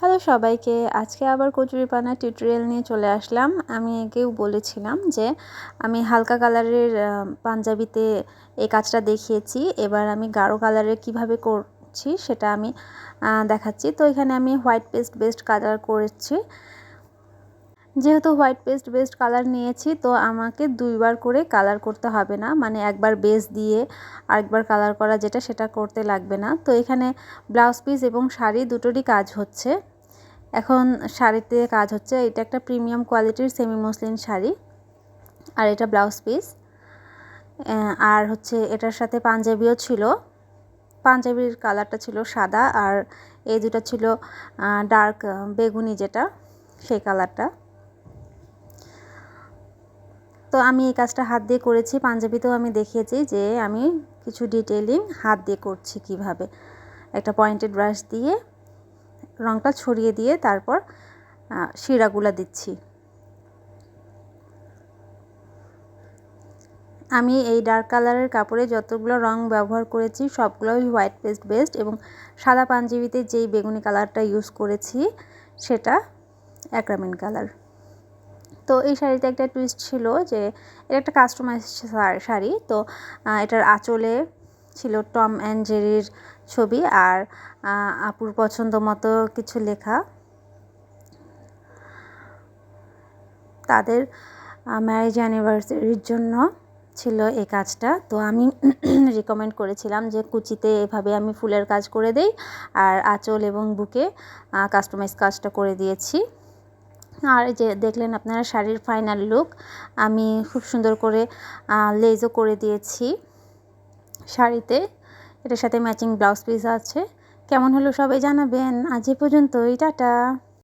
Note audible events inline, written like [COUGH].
Hello সবাইকে, আজকে আবার কচুরিপানা টিউটোরিয়াল নিয়ে চলে আসলাম। আমি একেও বলেছিলাম যে আমি হালকা কালারের পাঞ্জাবিতে এই কাজটা দেখিয়েছি। এবার আমি গাঢ় কালারের কীভাবে করছি সেটা আমি দেখাচ্ছি। তো এখানে আমি হোয়াইট পেস্ট বেস্ট কালার করেছি। যেহেতু হোয়াইট পেস্ট বেস্ট কালার নিয়েছি, তো আমাকে দুইবার করে কালার করতে হবে না। মানে একবার বেস দিয়ে আরেকবার কালার করা যেটা, সেটা করতে লাগবে না। তো এখানে ব্লাউজ পিস এবং শাড়ি দুটোরই কাজ হচ্ছে। এখন শাড়িতে কাজ হচ্ছে, এটা একটা প্রিমিয়াম কোয়ালিটির সেমি মসলিন শাড়ি, আর এটা ব্লাউজ পিস। আর হচ্ছে এটার সাথে পাঞ্জাবিও ছিল। পাঞ্জাবির কালারটা ছিল সাদা, আর এই দুটো ছিল ডার্ক বেগুনি যেটা, সেই কালারটা। তো আমি এই কাজটা হাত দিয়ে করেছি। পাঞ্জাবিতেও আমি দেখিয়েছি যে আমি কিছু ডিটেলিং হাত দিয়ে করছি কীভাবে। একটা পয়েন্টেড ব্রাশ দিয়ে রঙটা ছড়িয়ে দিয়ে তারপর শিরাগুলা দিচ্ছি। আমি এই ডার্ক কালারের কাপড়ে যতগুলো রং ব্যবহার করেছি, সবগুলোই হোয়াইট পেস্ট বেস্ট এবং সাদা পাঞ্জাবিতে যেই বেগুনি কালারটা ইউজ করেছি, সেটা অ্যাক্রামিন কালার তো এই শাড়িতে একটা টুইস্ট ছিল যে, এটা একটা কাস্টমাইজ শাড়ি তো এটার আঁচলে ছিল টম অ্যান্ড জেরির ছবি আর আপুর পছন্দ মতো কিছু লেখা। তাদের ম্যারেজ অ্যানিভার্সারির জন্য ছিল এই কাজটা। তো আমি [CLEARS THROAT] রিকমেন্ড করেছিলাম যে, কুচিতে এভাবে আমি ফুলের কাজ করে দেই আর আঁচল এবং বুকে কাস্টমাইজ কাজটা করে দিয়েছি। আর যে দেখলেন আপনারা শাড়ির ফাইনাল লুক আমি খুব সুন্দর করে লেজও করে দিয়েছি শাড়িতে। এটার সাথে ম্যাচিং ব্লাউজ পিস আছে। কেমন হলো সবাই জানাবেন। আজ এ পর্যন্তই, টাটা।